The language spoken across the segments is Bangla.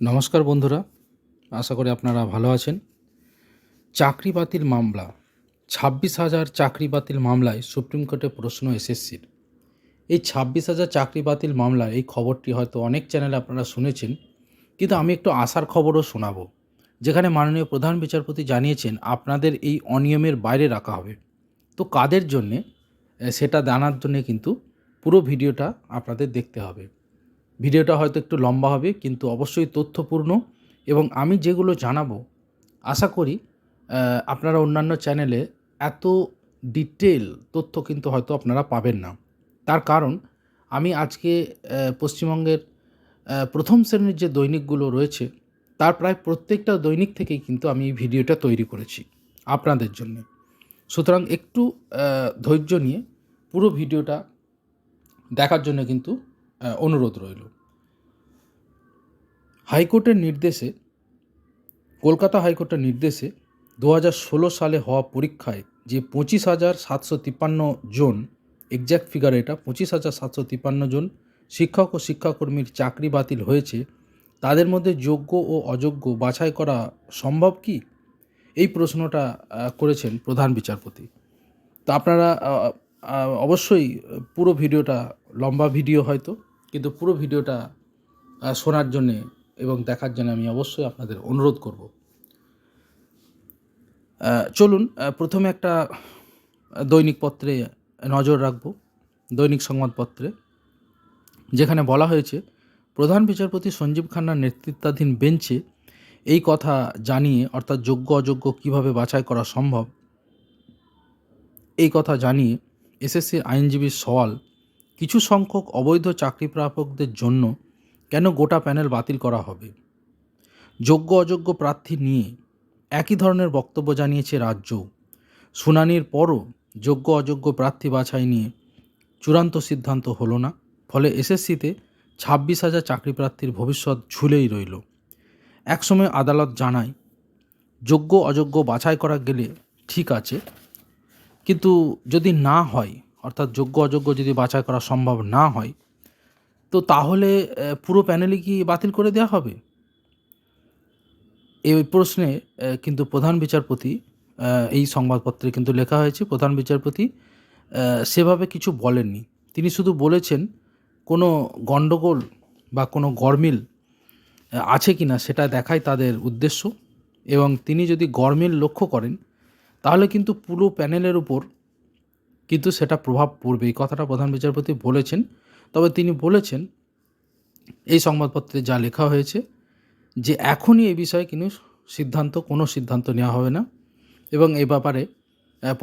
নমস্কার বন্ধুরা, আশা করি আপনারা ভালো আছেন। চাকরি বাতিল মামলা, ছাব্বিশ হাজার চাকরি বাতিল মামলায় সুপ্রিম কোর্টে প্রশ্ন এসএসসির। এই ছাব্বিশ হাজার চাকরি বাতিল মামলায় এই খবরটি হয়তো অনেক চ্যানেলে আপনারা শুনেছেন, কিন্তু আমি একটু আশার খবরও শোনাবো, যেখানে মাননীয় প্রধান বিচারপতি জানিয়েছেন আপনাদের এই অনিয়মের বাইরে রাখা হবে। তো কাদের জন্যে? সেটা জানার জন্যে কিন্তু পুরো ভিডিওটা আপনাদের দেখতে হবে। ভিডিওটা হয়তো একটু লম্বা হবে, কিন্তু অবশ্যই তথ্যপূর্ণ এবং আমি যেগুলো জানাব, আশা করি আপনারা অন্যান্য চ্যানেলে এত ডিটেল তথ্য কিন্তু হয়তো আপনারা পাবেন না। তার কারণ, আমি আজকে পশ্চিমবঙ্গের প্রথম শ্রেণির যে দৈনিকগুলো রয়েছে, তার প্রায় প্রত্যেকটা দৈনিক থেকেই কিন্তু আমি এই ভিডিওটা তৈরি করেছি আপনাদের জন্য। সুতরাং একটু ধৈর্য নিয়ে পুরো ভিডিওটা দেখার জন্য কিন্তু অনুরোধ রইল। হাইকোর্টের নির্দেশে, কলকাতা হাইকোর্টের নির্দেশে দু সালে হওয়া পরীক্ষায় যে পঁচিশ হাজার সাতশো তিপ্পান্ন জন এক্স্যাক্ট ফিগার এটা, পঁচিশ হাজার সাতশো তিপ্পান্ন জন শিক্ষক ও শিক্ষাকর্মীর চাকরি বাতিল হয়েছে, তাদের মধ্যে যোগ্য ও অযোগ্য বাছাই করা সম্ভব কি? এই প্রশ্নটা করেছেন প্রধান বিচারপতি। তো আপনারা অবশ্যই পুরো ভিডিওটা লম্বা ভিডিও হয়তো, কিন্তু পুরো ভিডিওটা শোনার জন্যে এবং দেখার জন্য আমি অবশ্যই আপনাদের অনুরোধ করব। চলুন প্রথমে একটা দৈনিক পত্রে নজর রাখব, দৈনিক সংবাদপত্রে, যেখানে বলা হয়েছে, প্রধান বিচারপতি সঞ্জীব খান্নার নেতৃত্বাধীন বেঞ্চে এই কথা জানিয়ে, অর্থাৎ যোগ্য অযোগ্য কীভাবে বাছাই করা সম্ভব, এই কথা জানিয়ে এসএসসির আইনজীবীর সওয়াল, কিছু সংখ্যক অবৈধ চাকরি প্রাপকদের জন্য কেন গোটা প্যানেল বাতিল করা হবে? যোগ্য অযোগ্য প্রার্থী নিয়ে একই ধরনের বক্তব্য জানিয়েছে রাজ্য। শুনানির পরও যোগ্য অযোগ্য প্রার্থী বাছাই নিয়ে চূড়ান্ত সিদ্ধান্ত হলো না, ফলে এসএসসিতে ছাব্বিশ হাজার চাকরি প্রার্থীর ভবিষ্যৎ ঝুলেই রইল। একসময় আদালত জানায়, যোগ্য অযোগ্য বাছাই করা গেলে ঠিক আছে, কিন্তু যদি না হয়, অর্থাৎ যোগ্য অযোগ্য যদি বাছাই করা সম্ভব না হয় তো তাহলে পুরো প্যানেলই কি বাতিল করে দেওয়া হবে? এই প্রশ্নে কিন্তু প্রধান বিচারপতি এই সংবাদপত্রে কিন্তু লেখা হয়েছে, প্রধান বিচারপতি সেভাবে কিছু বলেননি। তিনি শুধু বলেছেন, কোনো গণ্ডগোল বা কোনো গরমিল আছে কি না সেটা দেখাই তাদের উদ্দেশ্য। এবং তিনি যদি গরমিল লক্ষ্য করেন, তাহলে কিন্তু পুরো প্যানেলের উপর কিন্তু সেটা প্রভাব পড়বে। এই কথাটা প্রধান বিচারপতি বলেছেন। তবে তিনি বলেছেন, এই সংবাদপত্রে যা লেখা হয়েছে, যে এখনই এই বিষয়ে কিন্তু সিদ্ধান্ত, কোনো সিদ্ধান্ত নেওয়া হবে না। এবং এ ব্যাপারে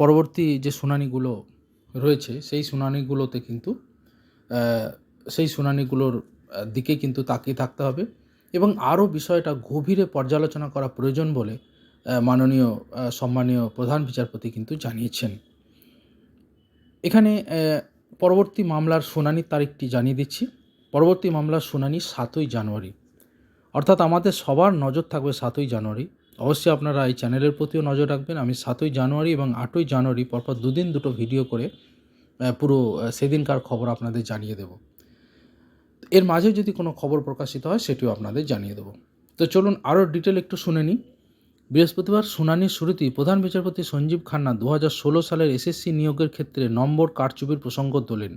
পরবর্তী যে শুনানিগুলো রয়েছে, সেই শুনানিগুলোতে কিন্তু সেই শুনানিগুলোর দিকে কিন্তু তাকিয়ে থাকতে হবে। এবং আরও বিষয়টা গভীরে পর্যালোচনা করা প্রয়োজন বলে মাননীয় সম্মানীয় প্রধান বিচারপতি কিন্তু জানিয়েছেন। এখানে পরবর্তী মামলার শুনানির তারিখটি জানিয়ে দিচ্ছি। পরবর্তী মামলার শুনানি সাতই জানুয়ারি। অর্থাৎ আমাদের সবার নজর থাকবে সাতই জানুয়ারি। অবশ্যই আপনারা এই চ্যানেলের প্রতিও নজর রাখবেন। আমি সাতই জানুয়ারি এবং আটই জানুয়ারি পরপর দুদিন দুটো ভিডিও করে পুরো সেদিনকার খবর আপনাদের জানিয়ে দেব। এর মাঝে যদি কোনো খবর প্রকাশিত হয়, সেটিও আপনাদের জানিয়ে দেব। তো চলুন আরও ডিটেল একটু শুনে নিই। বৃহস্পতিবার শুনানির শুরুতেই প্রধান বিচারপতি সঞ্জীব খান্না দু হাজার ষোলো সালের এসএসসি নিয়োগের ক্ষেত্রে নম্বর কারচুপির প্রসঙ্গ তোলেন।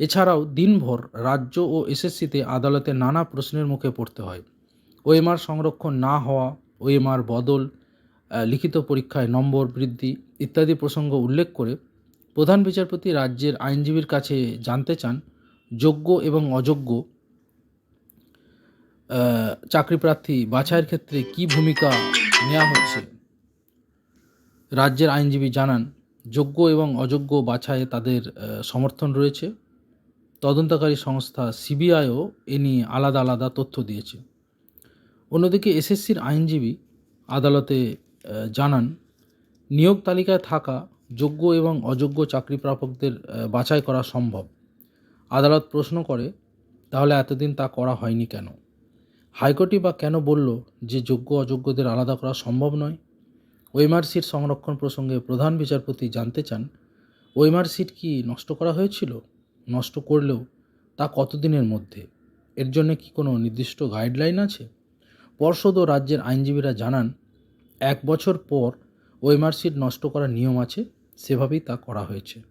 এছাড়াও দিনভর রাজ্য ও এসএসসিতে আদালতে নানা প্রশ্নের মুখে পড়তে হয়। ওএমআর সংরক্ষণ না হওয়া, ওএমআর বদল লিখিত পরীক্ষায় নম্বর বৃদ্ধি ইত্যাদি প্রসঙ্গ উল্লেখ করে প্রধান বিচারপতি রাজ্যের আইনজীবীর কাছে জানতে চান, যোগ্য এবং অযোগ্য চাকরিপ্রার্থী চাকরি বাছাইয়ের ক্ষেত্রে কী ভূমিকা নেওয়া হচ্ছে। রাজ্যের আইনজীবী জানান, যোগ্য এবং অযোগ্য বাছাইয়ে তাদের সমর্থন রয়েছে। তদন্তকারী সংস্থা সিবিআইও এ নিয়ে আলাদা আলাদা তথ্য দিয়েছে। অন্যদিকে এসএসসির আইনজীবী আদালতে জানান, নিয়োগ তালিকায় থাকা যোগ্য এবং অযোগ্য চাকরি প্রাপকদের বাছাই করা সম্ভব। আদালত প্রশ্ন করে, তাহলে এতদিন তা করা হয়নি কেন? হাইকোর্টই বা কেন বলল যে যোগ্য অযোগ্যদের আলাদা করা সম্ভব নয়? ওয়েমার সিট সংরক্ষণ প্রসঙ্গে প্রধান বিচারপতি জানতে চান, ওয়েমার সিট কি নষ্ট করা হয়েছিল? নষ্ট করলেও তা কতদিনের মধ্যে? এর জন্য কি কোনো নির্দিষ্ট গাইডলাইন আছে? পর্ষদ ও রাজ্যের আইনজীবীরা জানান, এক বছর পর ওয়েমার্কশিট নষ্ট করার নিয়ম আছে, সেভাবেই তা করা হয়েছে।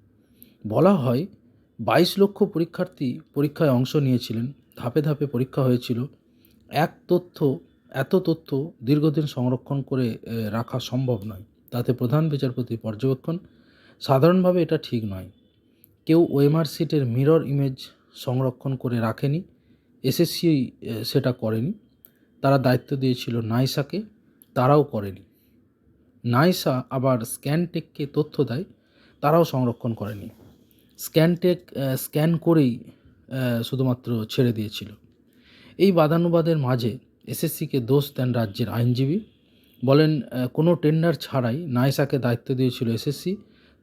বলা হয়, বাইশ লক্ষ পরীক্ষার্থী পরীক্ষায় অংশ নিয়েছিলেন, ধাপে ধাপে পরীক্ষা হয়েছিল। এক তথ্য, এত তথ্য দীর্ঘদিন সংরক্ষণ করে রাখা সম্ভব নয়। তাতে প্রধান বিচারপতি পর্যবেক্ষণ, সাধারণভাবে এটা ঠিক নয়। কেউ ওয়েমার সিটের মিরর ইমেজ সংরক্ষণ করে রাখেনি, এসএসসি সেটা করেনি। তারা দায়িত্ব দিয়েছিল নাইসাকে, তারাও করেনি। নাইসা আবার স্ক্যানটেককে তথ্য দেয়, তারাও সংরক্ষণ করেনি। স্ক্যানটেক স্ক্যান করেই শুধুমাত্র ছেড়ে দিয়েছিল। এই বাদানুবাদের মাঝে এসএসসিকে দোষ দেন রাজ্যের আইনজীবী। বলেন কোনো টেন্ডার ছাড়াই নাইসাকে দায়িত্ব দিয়েছিল এসএসসি।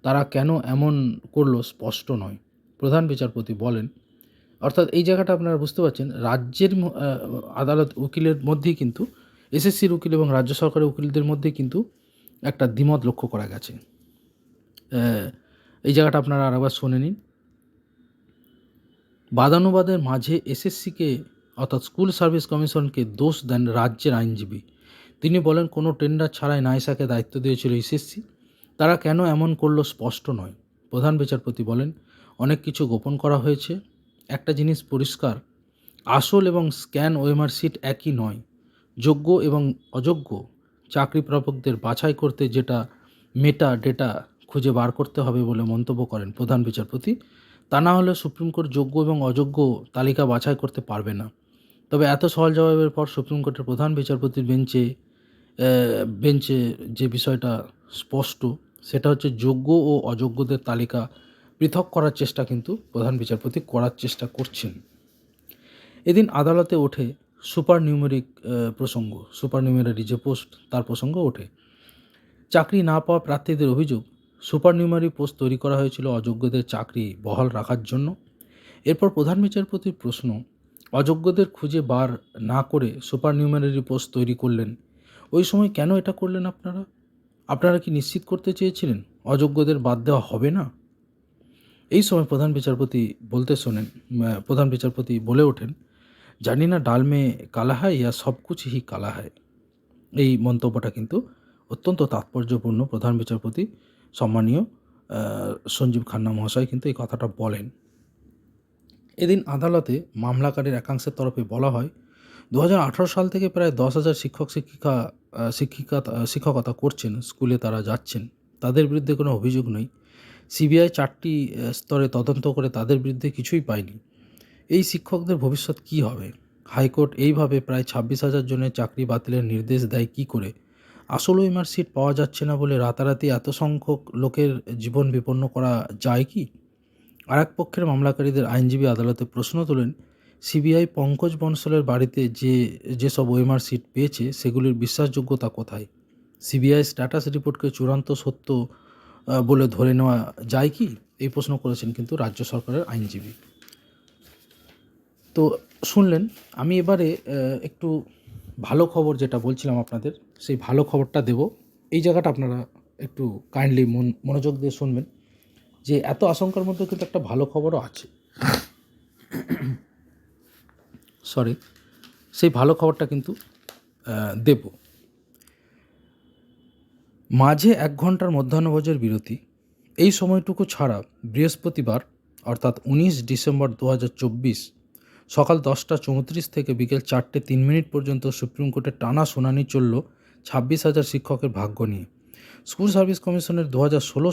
তারা কেন এমন করল স্পষ্ট নয়। প্রধান বিচারপতি বলেন, অর্থাৎ এই জায়গাটা আপনারা বুঝতে পারছেন, রাজ্যের আদালত উকিলের মধ্যেই কিন্তু, এসএসসির উকিল এবং রাজ্য সরকারের উকিলদের মধ্যে কিন্তু একটা দ্বিমত লক্ষ্য করা গেছে। এই জায়গাটা আপনারা আরেকবার শুনে নিন। বাদানুবাদের মাঝে এসএসসিকে অর্থাৎ স্কুল সার্ভিস কমিশনকে দোষ দেন রাজ্যের আইনজীবী। তিনি বলেন, কোনো টেন্ডার ছাড়াই নাইসাকে দায়িত্ব দিয়েছিল এসএসসি। তারা কেন এমন করল স্পষ্ট নয়। প্রধান বিচারপতি বলেন, অনেক কিছু গোপন করা হয়েছে। একটা জিনিস পরিষ্কার, আসল এবং স্ক্যান ওয়েমার সিট একই নয়। যোগ্য এবং অযোগ্য চাকরি প্রাপকদের বাছাই করতে যেটা মেটা ডেটা খুঁজে বার করতে হবে বলে মন্তব্য করেন প্রধান বিচারপতি। তা না হলে সুপ্রিম কোর্ট যোগ্য এবং অযোগ্য তালিকা বাছাই করতে পারবে না। তবে এত সহজ জবাবের পর সুপ্রিম কোর্টের প্রধান বিচারপতির বেঞ্চে বেঞ্চে যে বিষয়টা স্পষ্ট, সেটা হচ্ছে যোগ্য ও অযোগ্যদের তালিকা পৃথক করার চেষ্টা কিন্তু প্রধান বিচারপতি করার চেষ্টা করছেন। এদিন আদালতে ওঠে সুপার নিউমেরিক প্রসঙ্গ সুপার নিউমেরারি যে পোস্ট, তার প্রসঙ্গ ওঠে। চাকরি না পাওয়া প্রার্থীদের অভিযোগ সুপার নিউমারি পোস্ট তৈরি করা হয়েছিল অযোগ্যদের চাকরি বহাল রাখার জন্য। এরপর প্রধান বিচারপতির প্রশ্ন অযোগ্যদের খুঁজে বার না করে সুপার নিউমারি পোস্ট তৈরি করলেন। ওই সময় কেন এটা করলেন আপনারা? আপনারা কি নিশ্চিত করতে চেয়েছিলেন অযোগ্যদের বাদ দেওয়া হবে না? এই সময় প্রধান বিচারপতি বলতে শোনেন প্রধান বিচারপতি বলে ওঠেন, জানি না ডাল মে কালা হয় ইয়া সব কিছুই কালা হয় এই মন্তব্যটা কিন্তু অত্যন্ত তাৎপর্যপূর্ণ প্রধান বিচারপতি, সম্মানীয় সঞ্জীব খান্না মহাশয় কিন্তু এই কথাটা বলেন। এদিন আদালতে মামলাকারীর একাংশের তরফে বলা হয় দু হাজার আঠেরো সাল থেকে প্রায় দশ হাজার শিক্ষক, শিক্ষিকা শিক্ষিকা শিক্ষকতা করছেন, স্কুলে তারা যাচ্ছেন। তাদের বিরুদ্ধে কোনো অভিযোগ নেই। সিবিআই চারটি স্তরে তদন্ত করে তাদের বিরুদ্ধে কিছুই পায়নি। এই শিক্ষকদের ভবিষ্যৎ কী হবে? হাইকোর্ট এইভাবে প্রায় ছাব্বিশ হাজার জনের চাকরি বাতিলের নির্দেশ দেয় কী করে? আসল ওইমার সিট পাওয়া যাচ্ছে না বলে রাতারাতি এত সংখ্যক লোকের জীবন বিপন্ন করা যায় কি? আর এক পক্ষের মামলাকারীদের আইনজীবী আদালতে প্রশ্ন তোলেন, সিবিআই পঙ্কজ বনসলের বাড়িতে যে যেসব ওয়েমার সিট পেয়েছে, সেগুলির বিশ্বাসযোগ্যতা কোথায়? সিবিআই স্ট্যাটাস রিপোর্টকে চূড়ান্ত সত্য বলে ধরে নেওয়া যায় কি? এই প্রশ্ন করেছেন কিন্তু রাজ্য সরকারের আইনজীবী। তো শুনলেন, আমি এবারে একটু ভালো খবর যেটা বলছিলাম আপনাদের, সেই ভালো খবরটা দেব। এই জায়গাটা আপনারা একটু কাইন্ডলি মন, মনোযোগ দিয়ে শুনবেন। যে এত আশঙ্কার মধ্যে কিন্তু একটা ভালো খবরও আছে। সরি সেই ভালো খবরটা কিন্তু দেব। মাঝে এক ঘণ্টার মধ্যাহ্নভোজের বিরতি। এই সময়টুকু ছাড়া বৃহস্পতিবার, অর্থাৎ উনিশ ডিসেম্বর দু হাজার চব্বিশ, সকাল দশটা চৌত্রিশ থেকে বিকেল চারটে তিন মিনিট পর্যন্ত সুপ্রিম কোর্টে টানা শুনানি চলল ছাব্বিশ হাজার শিক্ষকের ভাগ্য নিয়ে। স্কুল সার্ভিস কমিশনের দু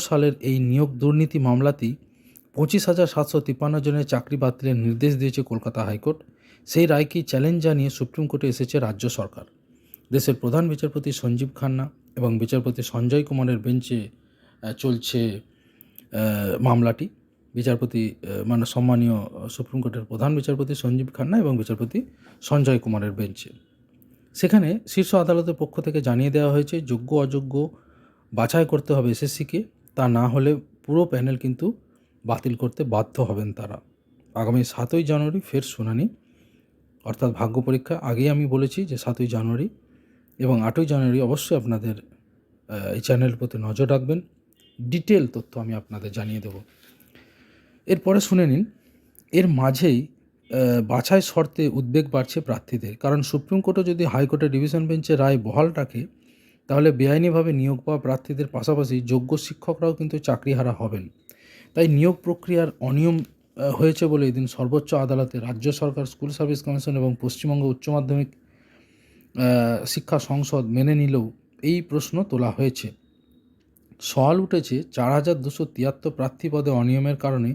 সালের এই নিয়োগ দুর্নীতি মামলাটি পঁচিশ হাজার সাতশো তিপ্পান্ন জনের চাকরি বাতিলের নির্দেশ দিয়েছে কলকাতা হাইকোর্ট। সেই রায়কে চ্যালেঞ্জ জানিয়ে সুপ্রিম কোর্টে এসেছে রাজ্য সরকার। দেশের প্রধান বিচারপতি সঞ্জীব খান্না এবং বিচারপতি সঞ্জয় কুমারের বেঞ্চে চলছে মামলাটি। বিচারপতি মানে সম্মানীয় সুপ্রিম কোর্টের প্রধান বিচারপতি সঞ্জীব খান্না এবং বিচারপতি সঞ্জয় কুমারের বেঞ্চে। সেখানে শীর্ষ আদালতের পক্ষ থেকে জানিয়ে দেওয়া হয়েছে যোগ্য অযোগ্য বাছাই করতে হবে এসএসসিকে, তা না হলে পুরো প্যানেল কিন্তু বাতিল করতে বাধ্য হবেন তারা। আগামী সাতই জানুয়ারি ফের শুনানি, অর্থাৎ ভাগ্য পরীক্ষা। আগেই আমি বলেছি যে সাতই জানুয়ারি এবং আটই জানুয়ারি অবশ্যই আপনাদের এই চ্যানেলের প্রতি নজর রাখবেন। ডিটেল তথ্য আমি আপনাদের জানিয়ে দেব। এরপরে শুনে নিন, এর মাঝেই বাছাই শর্তে উদ্বেগ বাড়ছে প্রার্থীদের। কারণ সুপ্রিম কোর্টও যদি হাইকোর্টের ডিভিশন বেঞ্চে রায় বহাল রাখে তাহলে বেআইনিভাবে নিয়োগ পাওয়া প্রার্থীদের পাশাপাশি যোগ্য শিক্ষকরাও কিন্তু চাকরিহারা হবেন। তাই নিয়োগ প্রক্রিয়ার অনিয়ম হয়েছে বলে এদিন সর্বোচ্চ আদালতে রাজ্য সরকার, স্কুল সার্ভিস কমিশন এবং পশ্চিমবঙ্গ উচ্চ মাধ্যমিক শিক্ষা সংসদ মেনে নিলেও এই প্রশ্ন তোলা হয়েছে। সওয়াল উঠেছে, চার হাজার দুশো তিয়াত্তর প্রার্থী পদে অনিয়মের কারণে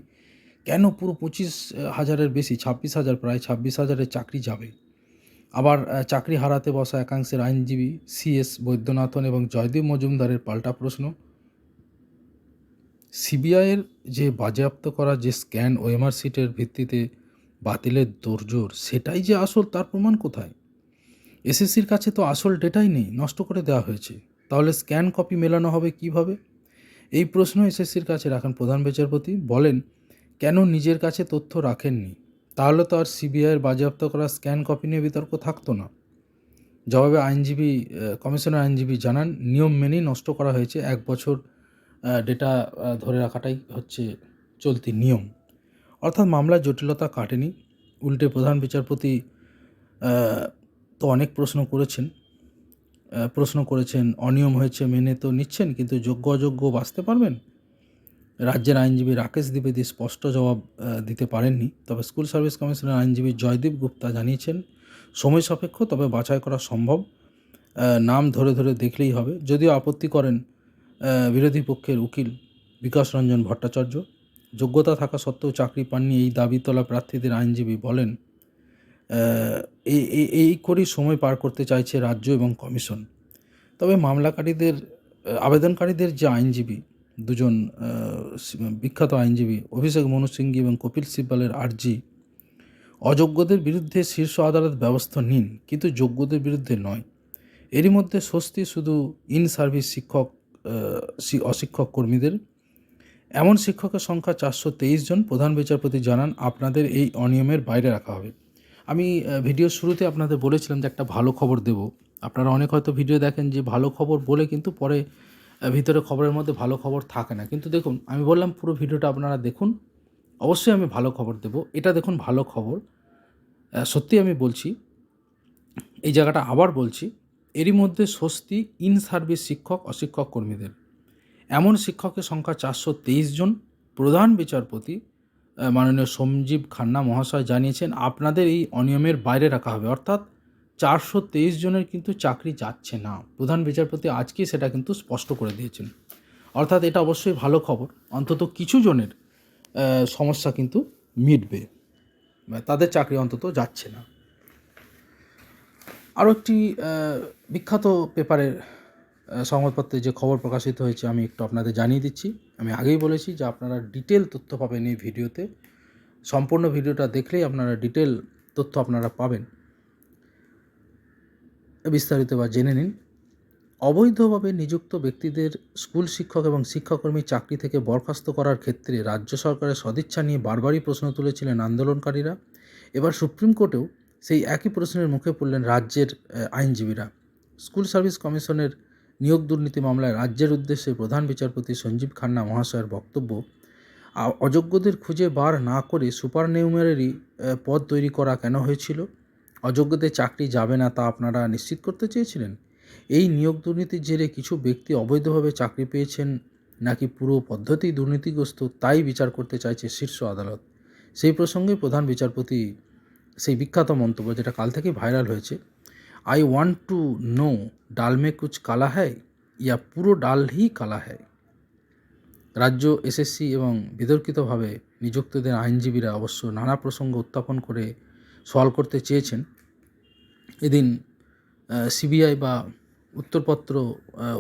কেন পুরো পঁচিশ হাজারের বেশি, ছাব্বিশ হাজার, প্রায় ছাব্বিশ হাজারের চাকরি যাবে? আবার চাকরি হারাতে বসা একাংশের আইনজীবী সিএস বৈদ্যনাথন এবং জয়দেব মজুমদারের পাল্টা প্রশ্ন। সিবিআইয়ের যে বাজেয়াপ্ত করা যে স্ক্যান ওএমআর সিটের ভিত্তিতে বাতিলের দৌড়জোর সেটাই যে আসল, তার প্রমাণ কোথায়? এসএসসির কাছে তো আসল ডেটাই নেই, নষ্ট করে দেওয়া হয়েছে। তাহলে স্ক্যান কপি মেলানো হবে কীভাবে? এই প্রশ্ন এসএসসির কাছে রাখেন প্রধান বিচারপতি। বলেন, কেন নিজের কাছে তথ্য রাখেননি? তাহলে তো আর সিবিআইয়ের বাজেয়াপ্ত করা স্ক্যান কপি নিয়ে বিতর্ক থাকতো না। জবাবে আইনজীবী কমিশনার আইনজীবী জানান, নিয়ম মেনেই নষ্ট করা হয়েছে। এক বছর ডেটা ধরে রাখাটাই হচ্ছে চলতি নিয়ম। অর্থাৎ মামলার জটিলতা কাটেনি। উল্টে প্রধান বিচারপতি তো অনেক প্রশ্ন করেছেন। প্রশ্ন করেছেন, অনিয়ম হয়েছে, মেনে তো নিচ্ছেন, কিন্তু যোগ্য অযোগ্য বাঁচতে পারবেন? রাজ্যের আইনজীবী রাকেশ দ্বিবেদী স্পষ্ট জবাব দিতে পারেননি। তবে স্কুল সার্ভিস কমিশনের আইনজীবী জয়দীপ গুপ্তা জানিয়েছেন, সময় সাপেক্ষ, তবে বাছাই করা সম্ভব। নাম ধরে ধরে দেখলেই হবে। যদিও আপত্তি করেন বিরোধী পক্ষের উকিল বিকাশ রঞ্জন ভট্টাচার্য, যোগ্যতা থাকা সত্ত্বেও চাকরি পাননি এই দাবি তোলা প্রার্থীদের আইনজীবী বলেন এই এই- করেই সময় পার করতে চাইছে রাজ্য এবং কমিশন। তবে মামলাকারীদের, আবেদনকারীদের যে আইনজীবী দুজন বিখ্যাত আইনজীবী অভিষেক মনু সিংঘি এবং কপিল সিব্বালের আর্জি অযোগ্যদের বিরুদ্ধে শীর্ষ আদালত ব্যবস্থা নিন, কিন্তু যোগ্যদের বিরুদ্ধে নয়। এরই মধ্যে স্বস্তি শুধু ইন সার্ভিস শিক্ষক অশিক্ষক কর্মীদের। এমন শিক্ষকের সংখ্যা চারশো তেইশ জন। প্রধান বিচারপতি জানান, আপনাদের এই অনিয়মের বাইরে রাখা হবে। আমি ভিডিওর শুরুতে আপনাদের বলেছিলাম যে একটা ভালো খবর দেব। আপনারা অনেক হয়তো ভিডিও দেখেন যে ভালো খবর বলে কিন্তু পরে ভিতরে খবরের মধ্যে ভালো খবর থাকে না। কিন্তু দেখুন, আমি বললাম পুরো ভিডিওটা আপনারা দেখুন। অবশ্যই আমি ভালো খবর দেব। এটা দেখুন ভালো খবর। সত্যি আমি বলছি, এই জায়গাটা আবার বলছি, এরই মধ্যে স্বস্তি ইন সার্ভিস শিক্ষক, অশিক্ষক কর্মীদের। এমন শিক্ষকের সংখ্যা চারশো তেইশ জন। প্রধান বিচারপতি মাননীয় সঞ্জীব খান্না মহাশয় জানিয়েছেন, আপনাদের এই অনিয়মের বাইরে রাখা হবে। অর্থাৎ চারশো তেইশ জনের কিন্তু চাকরি যাচ্ছে না। প্রধান বিচারপতি আজকেই সেটা কিন্তু স্পষ্ট করে দিয়েছেন। অর্থাৎ এটা অবশ্যই ভালো খবর। অন্তত কিছু জনের সমস্যা কিন্তু মিটবে। তাদের চাকরি অন্তত যাচ্ছে না। আরও একটি বিখ্যাত পেপারের সংবাদপত্রে যে খবর প্রকাশিত হয়েছে আমি একটু আপনাদের জানিয়ে দিচ্ছি। আমি আগেই বলেছি যে আপনারা ডিটেল তথ্য পাবেন এই ভিডিওতে। সম্পূর্ণ ভিডিওটা দেখলেই আপনারা ডিটেল তথ্য আপনারা পাবেন। বিস্তারিত বা জেনে নিন। অবৈধভাবে নিযুক্ত ব্যক্তিদের স্কুল শিক্ষক এবং শিক্ষাকর্মী চাকরি থেকে বরখাস্ত করার ক্ষেত্রে রাজ্য সরকারের সদিচ্ছা নিয়ে বারবারই প্রশ্ন তুলেছিলেন আন্দোলনকারীরা। এবার সুপ্রিম কোর্টেও সেই একই প্রশ্নের মুখে পড়লেন রাজ্যের আইনজীবীরা। স্কুল সার্ভিস কমিশনের নিয়োগ দুর্নীতি মামলায় রাজ্যের উদ্দেশ্যে প্রধান বিচারপতি সঞ্জীব খান্না মহাশয়ের বক্তব্য অযোগ্যদের খুঁজে বার না করে সুপার নিউমারেরই পদ তৈরি করা কেন হয়েছিল? অযোগ্যদের চাকরি যাবে না তা আপনারা নিশ্চিত করতে চেয়েছিলেন? এই নিয়োগ দুর্নীতির জেরে কিছু ব্যক্তি অবৈধভাবে চাকরি পেয়েছেন নাকি পুরো পদ্ধতি দুর্নীতিগ্রস্ত তাই বিচার করতে চাইছে শীর্ষ আদালত? সেই প্রসঙ্গে প্রধান বিচারপতি সেই বিখ্যাত মন্তব্য যেটা কাল থেকে ভাইরাল হয়েছে আই ওয়ান্ট টু নো ডাল মে কুচ কালা হ্যায় ইয়া পুরো ডাল হি কালা হ্যায়? রাজ্য এসএসসি এবং বিতর্কিতভাবে নিযুক্তদের আইনজীবীরা অবশ্য নানা প্রসঙ্গ উত্থাপন করে সওয়াল করতে চেয়েছেন। এদিন সিবিআই বা উত্তরপত্র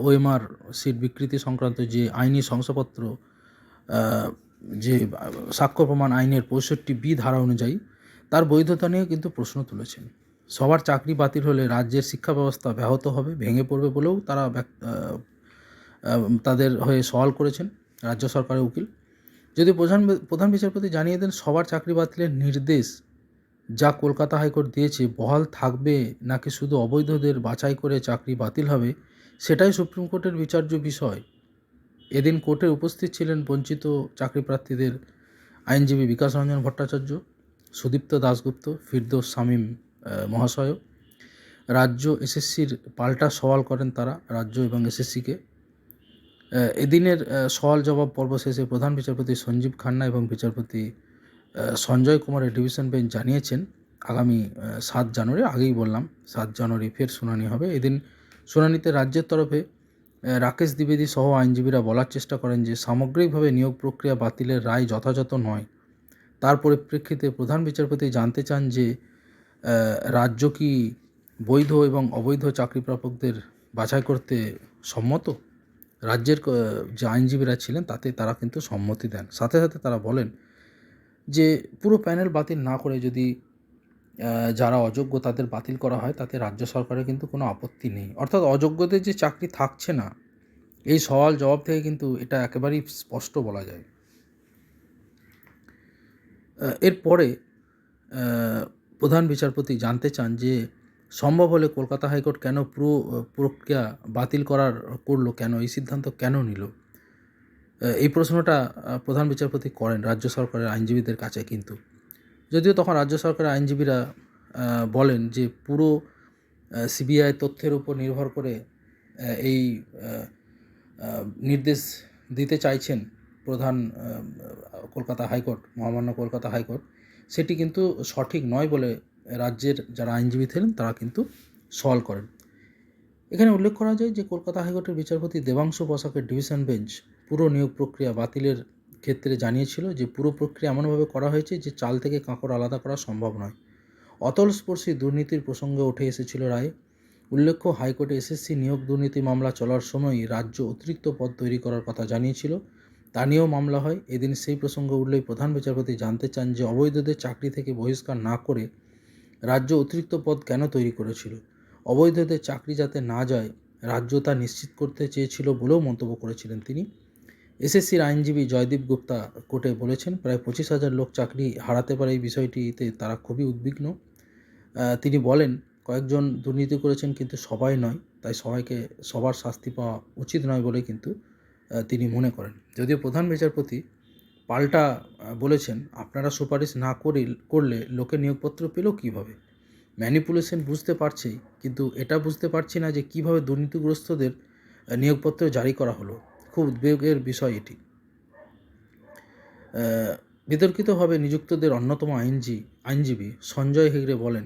ওএমআর সিট বিকৃতি সংক্রান্ত যে আইনি শংসাপত্র যে সাক্ষ্য প্রমাণ আইনের পঁয়ষট্টি বি ধারা অনুযায়ী, তার বৈধতা নিয়ে কিন্তু প্রশ্ন তুলেছেন। সবার চাকরি বাতিল হলে রাজ্যের শিক্ষা ব্যবস্থা ব্যাহত হবে, ভেঙে পড়বে বলেও তারা তাদের হয়ে সওয়াল করেছেন রাজ্য সরকারের উকিল। যদি প্রধান প্রধান বিচারপতি জানিয়ে দেন সবার চাকরি বাতিলের নির্দেশ যা কলকাতা হাইকোর্ট দিয়েছে বহাল থাকবে নাকি শুধু অবৈধদের বাছাই করে চাকরি বাতিল হবে সেটাই সুপ্রিম কোর্টের বিচার্য বিষয়। এদিন কোর্টে উপস্থিত ছিলেন বঞ্চিত চাকরি প্রার্থীদের আইনজীবী বিকাশ রঞ্জন ভট্টাচার্য সুদীপ্ত দাশগুপ্ত ফিরদৌস শামীম আহ, মহাশয়ও রাজ্য এসএসসির পাল্টা সওয়াল করেন তারা রাজ্য এবং এসএসসিকে। এদিনের সওয়াল জবাব পর্ব শেষে প্রধান বিচারপতি সঞ্জীব খান্না এবং বিচারপতি সঞ্জয় কুমারের ডিভিশন বেঞ্চ জানিয়েছেন, আগামী সাত জানুয়ারি, আগেই বললাম, সাত জানুয়ারি ফের শুনানি হবে। এদিন শুনানিতে রাজ্যের তরফে রাকেশ দ্বিবেদী সহ আইনজীবীরা বলার চেষ্টা করেন যে, সামগ্রিকভাবে নিয়োগ প্রক্রিয়া বাতিলের রায় যথাযথ নয়। তার পরিপ্রেক্ষিতে প্রধান বিচারপতি জানতে চান যে রাজ্য কি বৈধ এবং অবৈধ চাকরি প্রাপকদের বাছাই করতে সম্মত? রাজ্যের যে আইনজীবীরা ছিলেন, তাতে তারা কিন্তু সম্মতি দেন। সাথে সাথে তারা বলেন যে পুরো প্যানেল বাতিল না করে যদি যারা অযোগ্য তাদের বাতিল করা হয়, তাতে রাজ্য সরকারের কিন্তু কোনো আপত্তি নেই। অর্থাৎ অযোগ্যদের যে চাকরি থাকছে না, এই সওয়াল জবাব থেকে কিন্তু এটা একেবারেই স্পষ্ট বলা যায়। এরপরে প্রধান বিচারপতি জানতে চান যে, সম্ভব হলে কলকাতা হাইকোর্ট কেন পুরো প্রক্রিয়া বাতিল করার করল, কেন? এই সিদ্ধান্ত কেন নিল? এই প্রশ্নটা প্রধান বিচারপতি করেন রাজ্য সরকারের আইনজীবীদের কাছে কিন্তু। যদিও তখন রাজ্য সরকারের আইনজীবীরা বলেন যে পুরো সিবিআই তথ্যের উপর নির্ভর করে এই নির্দেশ দিতে চাইছেন প্রধান কলকাতা হাইকোর্ট, মহামান্য কলকাতা হাইকোর্ট, সেটি কিন্তু সঠিক নয় বলে রাজ্যের যারা আইনজীবী ছিলেন তারা কিন্তু সওয়াল করেন। এখানে উল্লেখ করা যায় যে কলকাতা হাইকোর্টের বিচারপতি দেবাংশু বসাকের ডিভিশন বেঞ্চ পুরো নিয়োগ প্রক্রিয়া বাতিলের ক্ষেত্রে জানিয়েছিল যে পুরো প্রক্রিয়া এমনভাবে করা হয়েছে যে চাল থেকে কাঁকড় আলাদা করা সম্ভব নয়। অতলস্পর্শী দুর্নীতির প্রসঙ্গে উঠে এসেছিল রায়। উল্লেখ্য, হাইকোর্টে এসএসসি নিয়োগ দুর্নীতি মামলা চলার সময়ই রাজ্য অতিরিক্ত পদ তৈরি করার কথা জানিয়েছিল। তা নিয়েও মামলা হয়। এদিন সেই প্রসঙ্গে উঠলেই প্রধান বিচারপতি জানতে চান যে অবৈধদের চাকরি থেকে বহিষ্কার না করে রাজ্য অতিরিক্ত পদ কেন তৈরি করেছিল। অবৈধদের চাকরি যাতে না যায়, রাজ্য তা নিশ্চিত করতে চেয়েছিল বলেও মন্তব্য করেছিলেন তিনি। এসএসসির আইনজীবী জয়দীপ গুপ্তা কোর্টে বলেছেন, প্রায় পঁচিশ হাজার লোক চাকরি হারাতে পারে এই বিষয়টিতে তারা খুবই উদ্বিগ্ন। তিনি বলেন, কয়েকজন দুর্নীতি করেছেন কিন্তু সবাই নয়, তাই সবাইকে, সবার শাস্তি পাওয়া উচিত নয় বলে কিন্তু তিনি মনে করেন। যদিও প্রধান বিচারপতি পাল্টা বলেছেন, আপনারা সুপারিশ না করে, করলে লোকে নিয়োগপত্র পেল কীভাবে? ম্যানিপুলেশন বুঝতে পারছি কিন্তু এটা বুঝতে পারছি না যে কীভাবে দুর্নীতিগ্রস্তদের নিয়োগপত্র জারি করা হলো। খুব উদ্বেগের বিষয় এটি। বিতর্কিতভাবে নিযুক্তদের অন্যতম আইনজী, আইনজীবী সঞ্জয় হেগড়ে বলেন,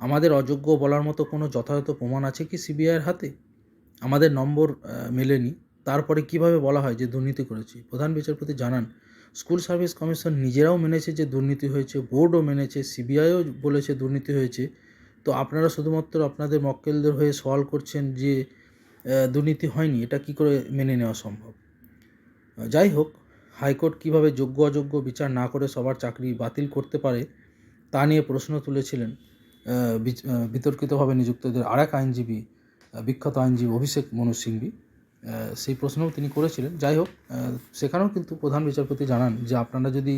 আমাদের অযোগ্য বলার মতো কোনো যথাযথ প্রমাণ আছে কি সিবিআইয়ের হাতে? আমাদের নম্বর মেলেনি। তারপরে কীভাবে বলা হয় যে দুর্নীতি করেছি? প্রধান বিচারপতি জানান, স্কুল সার্ভিস কমিশন নিজেরাও মেনেছে যে দুর্নীতি হয়েছে, বোর্ডও মেনেছে, সিবিআইও বলেছে দুর্নীতি হয়েছে। তো আপনারা শুধুমাত্র আপনাদের মক্কেলদের হয়ে সওয়াল করছেন যে দুর্নীতি হয়নি, এটা কি করে মেনে নেওয়া সম্ভব? যাই হোক হাইকোর্ট কীভাবে যোগ্য অযোগ্য বিচার না করে সবার চাকরি বাতিল করতে পারে তা নিয়ে প্রশ্ন তুলেছিলেন বিতর্কিতভাবে নিযুক্তদের আরেক আইনজীবী বিখ্যাত আইনজীবী অভিষেক মনু সিংভি সেই প্রশ্নও তিনি করেছিলেন। যাই হোক সেখানেও কিন্তু প্রধান বিচারপতি জানান যে আপনারা যদি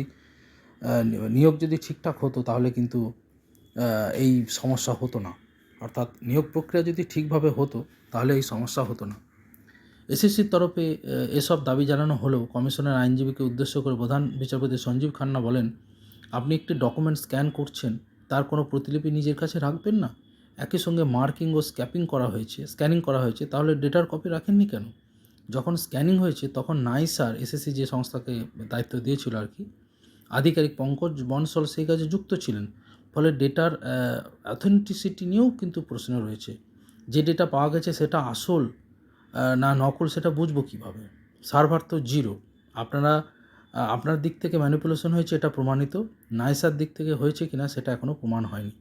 নিয়োগ যদি ঠিকঠাক হতো তাহলে কিন্তু এই সমস্যা হতো না। অর্থাৎ নিয়োগ প্রক্রিয়া যদি ঠিকভাবে হতো, তাহলে এই সমস্যা হতো না। এসএসসির তরফে এসব দাবি জানানো হলেও কমিশনের আইনজীবীকে উদ্দেশ্য করে প্রধান বিচারপতি সঞ্জীব খান্না বলেন, আপনি একটি ডকুমেন্ট স্ক্যান করছেন, তার কোনো প্রতিলিপি নিজের কাছে রাখবেন না? একই সঙ্গে মার্কিং ও স্ক্যাপিং করা হয়েছে, স্ক্যানিং করা হয়েছে, তাহলে ডেটার কপি রাখেননি কেন? যখন স্ক্যানিং হয়েছে, তখন নাইসার, এসএসসি যে সংস্থাকে দায়িত্ব দিয়েছিল আর কি, আধিকারিক পঙ্কজ বনসল সেই কাজে যুক্ত ছিলেন। ফলে ডেটার অথেন্টিসিটি নিয়েও কিন্তু প্রশ্ন রয়েছে। যে ডেটা পাওয়া গেছে সেটা আসল না নকল সেটা বুঝব কীভাবে? সার্ভার তো জিরো আপনারা আপনার দিক থেকে ম্যানিপুলেশন হয়েছে, এটা প্রমাণিত। নাইসার দিক থেকে হয়েছে কিনা সেটা এখনও প্রমাণ হয়নি।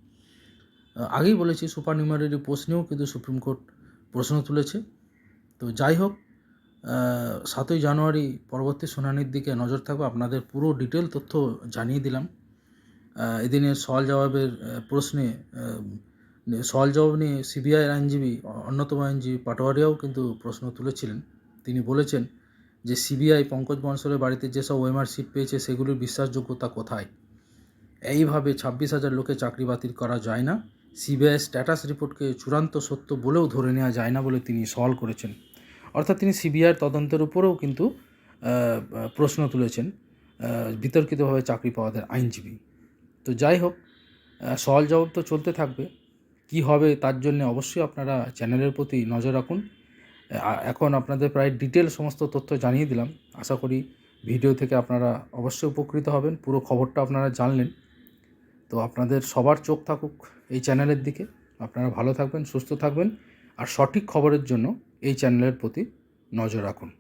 আগেই বলেছি সুপার নিউমারি পোস্ট নিয়েও কিন্তু সুপ্রিম কোর্ট প্রশ্ন তুলেছে। তো যাই হোক সাতই জানুয়ারি পরবর্তী শুনানির দিকে নজর থাকবে। আপনাদের পুরো ডিটেল তথ্য জানিয়ে দিলাম। এদিনের সওয়াল জবাবের প্রশ্নে সওয়াল জবাব নিয়ে সিবিআইয়ের আইনজীবী, অন্যতম আইনজীবী পাটোয়ারিয়াও কিন্তু প্রশ্ন তুলেছিলেন। তিনি বলেছেন যে, সিবিআই পঙ্কজ বনসলের বাড়িতে যেসব ওএমআর সিট পেয়েছে, সেগুলির বিশ্বাসযোগ্যতা কোথায়? এইভাবে ছাব্বিশ হাজার লোকে চাকরি বাতিল করা যায় না। সিবিআই স্ট্যাটাস রিপোর্টকে চূড়ান্ত সত্য বলেও ধরে নেওয়া যায় না বলে তিনি সওয়াল করেছেন। অর্থাৎ তিনি সিবিআইয়ের তদন্তের উপরেও কিন্তু প্রশ্ন তুলেছেন বিতর্কিতভাবে চাকরি পাওয়াদের আইনজীবী। তো যাই হোক সওয়াল জবাব তো চলতে থাকবে। কি হবে তার জন্য অবশ্যই আপনারা চ্যানেলের প্রতি নজর রাখুন। এখন আপনাদের প্রায় ডিটেল সমস্ত তথ্য জানিয়ে দিলাম। আশা করি ভিডিও থেকে আপনারা অবশ্যই উপকৃত হবেন। পুরো খবরটা আপনারা জানলেন। তো আপনাদের সবার চোখ থাকুক এই চ্যানেলের দিকে। আপনারা ভালো থাকবেন, সুস্থ থাকবেন। আর সঠিক খবরের জন্য এই চ্যানেলের প্রতি নজর রাখুন।